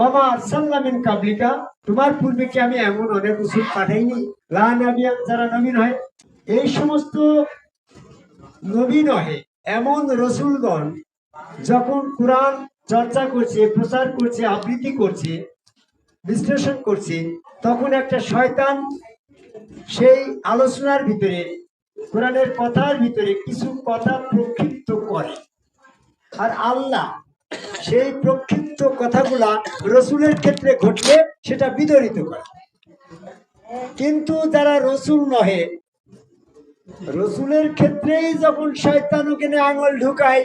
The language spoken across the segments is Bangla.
বাবা সাল্লামিন কাবলিকা। তোমার পূর্বে কি আমি এমন অনেক রসুল পাঠাইনি। লা নাবিয়ান যারা নবী নয় এই সমস্ত নবী নহে, এমন রসুলগণ যখন কোরআন চর্চা করছে, প্রচার করছে, আবৃত্তি করছে, বিশ্লেষণ করছে, তখন একটা শয়তান সেই আলোচনার ভিতরে, কোরআনের কথার ভিতরে কিছু কথা প্রক্ষিপ্ত করে। আর আল্লাহ সেই প্রক্ষিপ্ত কথাগুলা রসুলের ক্ষেত্রে ঘটলে সেটা বিতরিত করে। কিন্তু যারা রসুল নহে, রসুলের ক্ষেত্রেই যখন শয়তান ওখানে আঙুল ঢুকায়,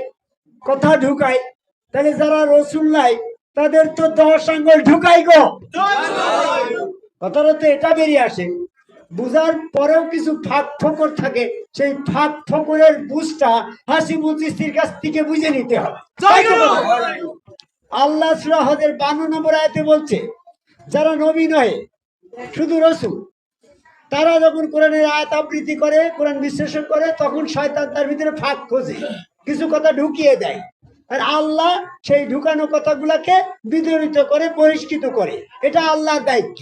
কথা ঢুকায়, তাহলে যারা রসুল নাই, তাদের তো দশ আঙুল ঢুকাই গো। কথাটা তো এটা বেরিয়ে আসে। বুঝার পরেও কিছু ফাঁক ফকর থাকে সেই ফাঁক ফকরের বুঝটা হাসি মুচিস্তির কাছ থেকে বুঝে নিতে হবে। আল্লাহ সুরাহদের বান্ন নম্বর আয়তে বলছে যারা নবী নয় শুধু রসুল তারা যখন কোরআনের আয়াত আবৃত্তি করে কোরআন বিশ্লেষণ করে তখন শয়তান তার ভিতরে ফাঁক খোঁজে কিছু কথা ঢুকিয়ে দেয়। আর আল্লাহ সেই ঢুকানো কথাগুলাকে বিদরিত করে বহিষ্কৃত করে। এটা আল্লাহর দায়িত্ব।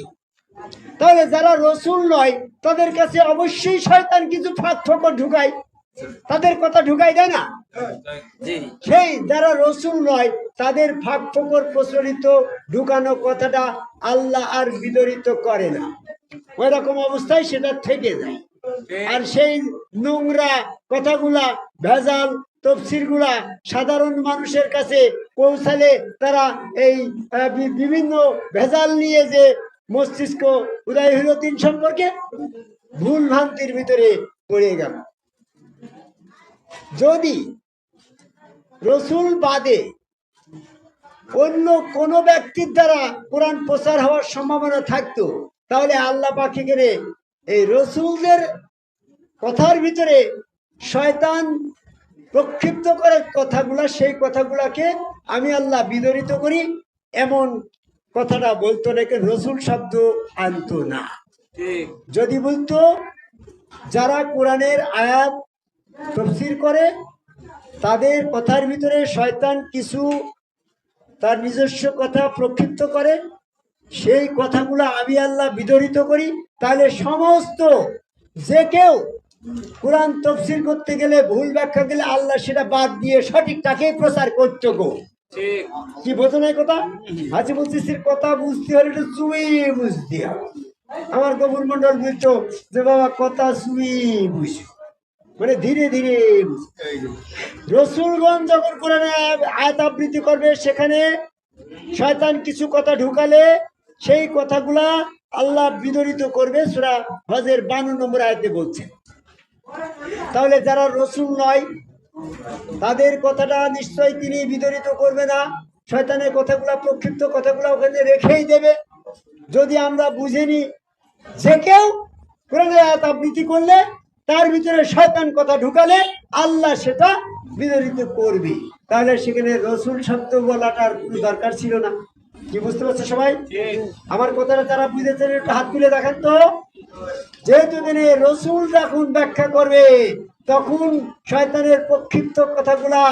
তাহলে যারা রসুল নয় তাদের কাছে অবশ্যই শয়তান কিছু ফকর ঢুকায়। তাদের কথা ঢুকাই দেয় না? সেই যারা রসুল নয় তাদের ফাঁক ফকর প্রচলিত ঢুকানো কথাটা আল্লাহ আর বিতরিত করে না। ওই রকম অবস্থায় সেটা থেকে যায়। আর সেই নোংরা কথাগুলা ভেজাল তফসিরগুলা সাধারণ মানুষের কাছে পৌঁছালে তারা এই বিভিন্ন ভেজাল নিয়ে যে মস্তিষ্ক উদয় হইল তিন সম্পর্কে ভুল ভ্রান্তির ভিতরে পড়ে গেল। যদি রসুল বাদে অন্য কোন ব্যক্তির দ্বারা কোরআন প্রচার হওয়ার সম্ভাবনা থাকতো, তাহলে আল্লাহ পাখি গেলে এই রসুলদের কথার ভিতরে শয়তান প্রক্ষিপ্ত করে কথাগুলা, সেই কথাগুলাকে আমি আল্লাহ বিদরিত করি, এমন কথাটা বলতো নাকি রসুল শব্দ আনতো না। যদি বলতো যারা কোরআনের আয়াত তফসির করে তাদের কথার ভিতরে শয়তান কিছু তার নিজস্ব কথা প্রক্ষিপ্ত করে সেই কথাগুলো আমি আল্লাহ বিতরিত করি তাহলে সমস্ত যে কেউ কোরআন তফসির করতে গেলে ভুল ব্যাখ্যা গেলে আল্লাহ সেটা বাদ দিয়ে সঠিকটাকেই প্রচার করতে গো। কি বোঝো না কথা? হাজি মুসির কথা বুঝতে হলে একটু চুয়ে বুঝতে হবে। আমার গবুর মন্ডল বলতো যে বাবা, কথা চুয়ে বুঝো। মানে ধীরে ধীরে রসুলগঞ্জ যখন কোরআনে আয়াত আবৃত্তি করবে, সেখানে শয়তান কিছু কথা ঢুকালে সেই কথাগুলা আল্লাহ বিদরিত করবে, সুরা হজের বান্ন নম্বর আয়াতে বলছে। তাহলে যারা রসুল নয় তাদের কথাটা নিশ্চয়ই তিনি বিতরিত করবে না। শয়তানের কথাগুলা, প্রক্ষিপ্ত কথাগুলা ওখানে রেখেই দেবে। যদি আমরা বুঝিনি যে কেউ আবৃত্তি করলে, তার ভিতরে শয়তান কথা ঢুকালে আল্লাহ সেটা বিতরিত করবে। তাহলে সেখানে রসুল শব্দ বলাটার কোনো দরকার ছিল না। কি বুঝতে পারছ সবাই? আমার কথাটা যারা বুঝেছেন, একটু হাত তুলে দেখেন তো। যেহেতু তিনি রসুল যখন ব্যাখ্যা করবে তখন শয়তানের প্রক্ষিপ্ত কথাগুলা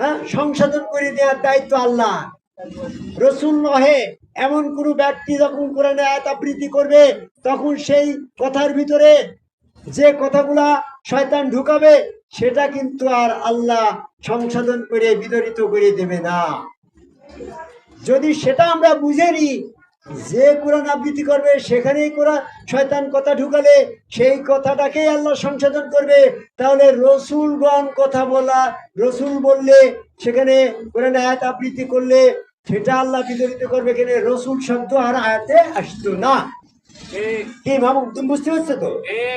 হ্যাঁ সংশোধন করে দেওয়ার দায়িত্ব আল্লাহ। রসুল নহে, এমন কোন ব্যক্তি যখন কোরআনে আয়াত আবৃত্তি করবে, তখন সেই কথার ভিতরে যে কথাগুলা শয়তান ঢুকাবে, সেটা কিন্তু আর আল্লাহ সংশোধন করে বিতরিত করে দেবে না। যদি সেটা আমরা বুঝে নিই যে কোরআন আবৃত্তি করবে সেখানেই কোরআন শয়তান কথা ঢুকালে সেই কথাটাকেই আল্লাহ সংশোধন করবে। তাহলে রসুলগণ কথা বলা রসুল বললে সেখানে কোরআন আয়াত আবৃত্তি করলে সেটা আল্লাহ বিতরিত করবে এখানে রসুল শব্দ আর আয়াতে আসতো না। কি মামুন তুমি বুঝতে পারছ তো?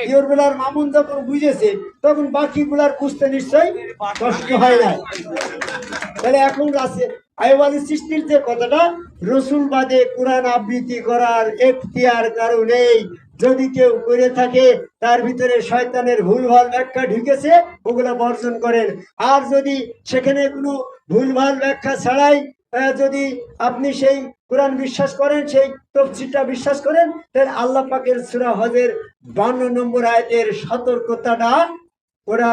ইয়োর বেলার মামুন যখন বুঝেছে তখন বাকি গুলার বুঝতে নিশ্চয় কষ্ট হয় না। তাহলে এখন আছে আয়ুব সৃষ্টির যে কথাটা, রসুল বাদে কোরআন আবৃত্তি করার এখতিয়ার কারও যদি কেউ করে থাকে, তার ভিতরে শয়তানের ভুলভাল ব্যাখ্যা ঢুকেছে, ওগুলা বর্জন করেন। আর যদি সেখানে কোনো ভুলভাল ব্যাখ্যা ছাড়াই যদি আপনি সেই কোরআন বিশ্বাস করেন, সেই তফসিরটা বিশ্বাস করেন, তাহলে আল্লাহ পাকের সুরা হজের বান্ন নম্বর আয়তের সতর্কতাটা ওরা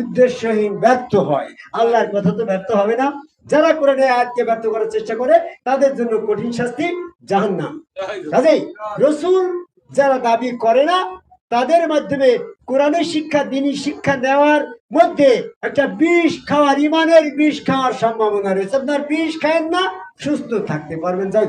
উদ্দেশ্যহীন ব্যর্থ হয়। আল্লাহর কথা তো ব্যর্থ হবে না। যারা কোরআনে আয়াতকে ব্যর্থ করার চেষ্টা করে, তাদের জন্য কঠিন শাস্তি জাহান্নাম। কাজেই রসুল যারা দাবি করে না, তাদের মাধ্যমে কোরআনের শিক্ষা, দিনী শিক্ষা দেওয়ার মধ্যে একটা বিষ খাওয়ার, ইমানের বিষ খাওয়ার সম্ভাবনা রয়েছে। আপনার বিষ খায়েন না, সুস্থ থাকতে পারবেন যাই